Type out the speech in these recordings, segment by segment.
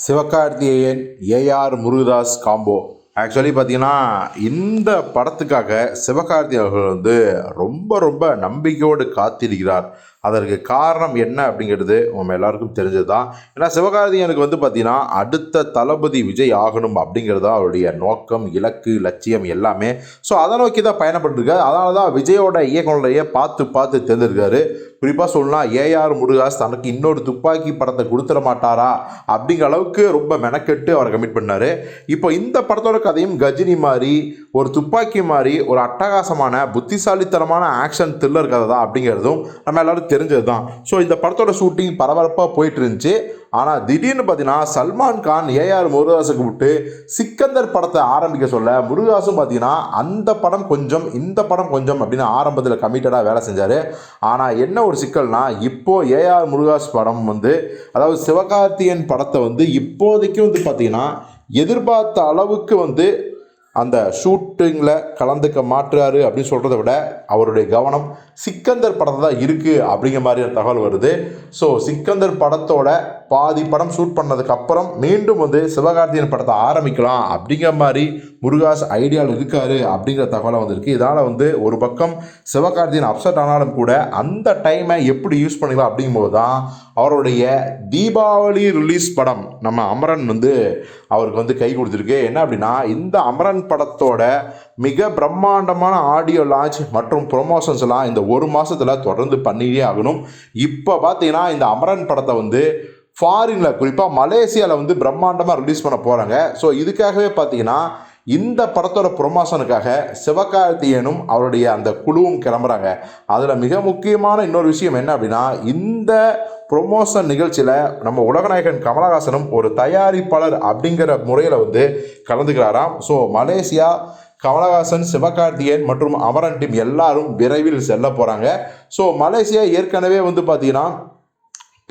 Sivakarthikeyan A R Murugadoss combo. Actually பார்த்தீங்கன்னா இந்த படத்துக்காக சிவகார்த்தி அவர்கள் வந்து ரொம்ப ரொம்ப நம்பிக்கையோடு காத்திருக்கிறார். அதற்கு காரணம் என்ன அப்படிங்கிறது நம்ம எல்லாருக்கும் தெரிஞ்சது தான் ஏன்னா சிவகார்த்திகேயனுக்கு வந்து பார்த்தீங்கன்னா அடுத்த தளபதி விஜய் ஆகணும் அப்படிங்கிறது தான் அவருடைய நோக்கம் இலக்கு லட்சியம் எல்லாமே. ஸோ அதை நோக்கி தான் பயணப்பட்டிருக்காரு அதனால தான் விஜயோட இயக்குனரையே பார்த்து பார்த்து தேர்ந்தெடுக்காரு குறிப்பாக சொல்லலாம் ஏஆர் முருகாஸ் தனக்கு இன்னொரு துப்பாக்கி படத்தை கொடுத்துட மாட்டாரா அப்படிங்கிற அளவுக்கு ரொம்ப மெனக்கெட்டு அவர் கமிட் பண்ணார். இப்போ இந்த படத்தோட கதையும் கஜினி மாதிரி ஒரு துப்பாக்கி மாதிரி ஒரு அட்டகாசமான புத்திசாலித்தனமான ஆக்ஷன் த்ரில்லர் கதை தான் அப்படிங்கிறதும் நம்ம எல்லோரும் தெரிஞ்சது தான் ஸோ இந்த படத்தோட ஷூட்டிங் பரபரப்பாக போயிட்டு இருந்துச்சு ஆனால் திடீர்னு பார்த்தீங்கன்னா சல்மான் கான் ஏஆர் முருகாஸுக்கு விட்டு சிக்கந்தர் படத்தை ஆரம்பிக்க சொல்ல முருகாசும் பார்த்தீங்கன்னா அந்த படம் கொஞ்சம் இந்த படம் கொஞ்சம் அப்படின்னு ஆரம்பத்தில் கமிட்டடாக வேலை செஞ்சார். ஆனால் என்ன ஒரு சிக்கல்னா இப்போது ஏஆர் முருகாஸ் படம் வந்து அதாவது சிவகார்த்தியன் படத்தை வந்து இப்போதைக்கு வந்து பார்த்தீங்கன்னா எதிர்பார்த்த அளவுக்கு வந்து அந்த ஷூட்டிங்கில் கலந்துக்க மாட்டுறாரு அப்படின்னு சொல்கிறத விட அவருடைய கவனம் சிக்கந்தர் படத்தில் தான் இருக்குது அப்படிங்கிற மாதிரியான தகவல் வருது. ஸோ சிக்கந்தர் படத்தோட பாதி படம் ஷூட் பண்ணதுக்கப்புறம் மீண்டும் வந்து சிவகார்த்திகன் படத்தை ஆரம்பிக்கலாம் அப்படிங்கிற மாதிரி முருகாஸ் ஐடியாவில் இருக்காரு அப்படிங்கிற தகவலை வந்திருக்கு. இதனால் வந்து ஒரு பக்கம் சிவகார்த்திகன் அப்செட் ஆனாலும் கூட அந்த டைமை எப்படி யூஸ் பண்ணிக்கலாம் அப்படிங்கும்போது தான் அவருடைய தீபாவளி ரிலீஸ் படம் நம்ம அமரன் வந்து அவருக்கு வந்து கை கொடுத்துருக்கு. என்ன அப்படின்னா இந்த அமரன் படத்தோட மிக பிரம்மாண்டமான ஆடியோ லான்ச் மற்றும் ப்ரொமோஷன்ஸ் எல்லாம் இந்த ஒரு மாதத்தில் தொடர்ந்து பண்ணியே ஆகணும். இப்போ பார்த்தீங்கன்னா இந்த அமரன் படத்தை வந்து ஃபாரினில் குறிப்பாக மலேசியாவில் வந்து பிரம்மாண்டமாக ரிலீஸ் பண்ண போகிறாங்க ஸோ இதுக்காகவே பார்த்தீங்கன்னா இந்த படத்தோட ப்ரொமோஷனுக்காக சிவகார்த்தியனும் அவருடைய அந்த குழுவும் கிளம்புறாங்க. அதில் மிக முக்கியமான இன்னொரு விஷயம் என்ன அப்படின்னா இந்த ப்ரொமோஷன் நிகழ்ச்சியில் நம்ம உலகநாயகன் கமலஹாசனும் ஒரு தயாரிப்பாளர் அப்படிங்கிற முறையில் வந்து கலந்துக்கிறாராம். ஸோ மலேசியா கமலஹாசன் சிவகார்த்திகேயன் மற்றும் அமரன் டீம் எல்லாரும் விரைவில் செல்ல போகிறாங்க ஸோ மலேசியா ஏற்கனவே வந்து பார்த்தீங்கன்னா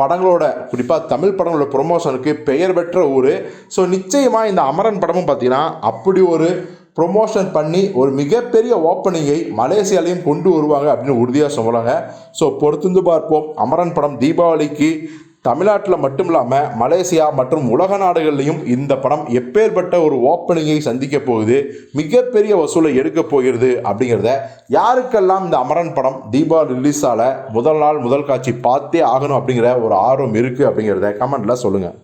படங்களோட குறிப்பாக தமிழ் படங்களோட ப்ரொமோஷனுக்கு பெயர் பெற்ற ஊர். ஸோ நிச்சயமாக இந்த அமரன் படமும் பார்த்தீங்கன்னா அப்படி ஒரு ப்ரொமோஷன் பண்ணி ஒரு மிகப்பெரிய ஓப்பனிங்கை மலேசியாலையும் கொண்டு வருவாங்க அப்படின்னு உறுதியாக சொல்கிறாங்க ஸோ பொறுத்துந்து பார்ப்போம். அமரன் படம் தீபாவளிக்கு தமிழ்நாட்டில் மட்டும் இல்லாமல் மலேசியா மற்றும் உலக நாடுகள்லையும் இந்த படம் எப்பேற்பட்ட ஒரு ஓப்பனிங்கை சந்திக்க போகுது மிகப்பெரிய வசூலை எடுக்க போகிறது அப்படிங்கிறத யாருக்கெல்லாம் இந்த அமரன் படம் தீபாவளி ரிலீஸால் முதல் நாள் முதல் காட்சி பார்த்தே ஆகணும் அப்படிங்கிற ஒரு ஆர்வம் இருக்குது அப்படிங்கிறத கமெண்ட்டில் சொல்லுங்கள்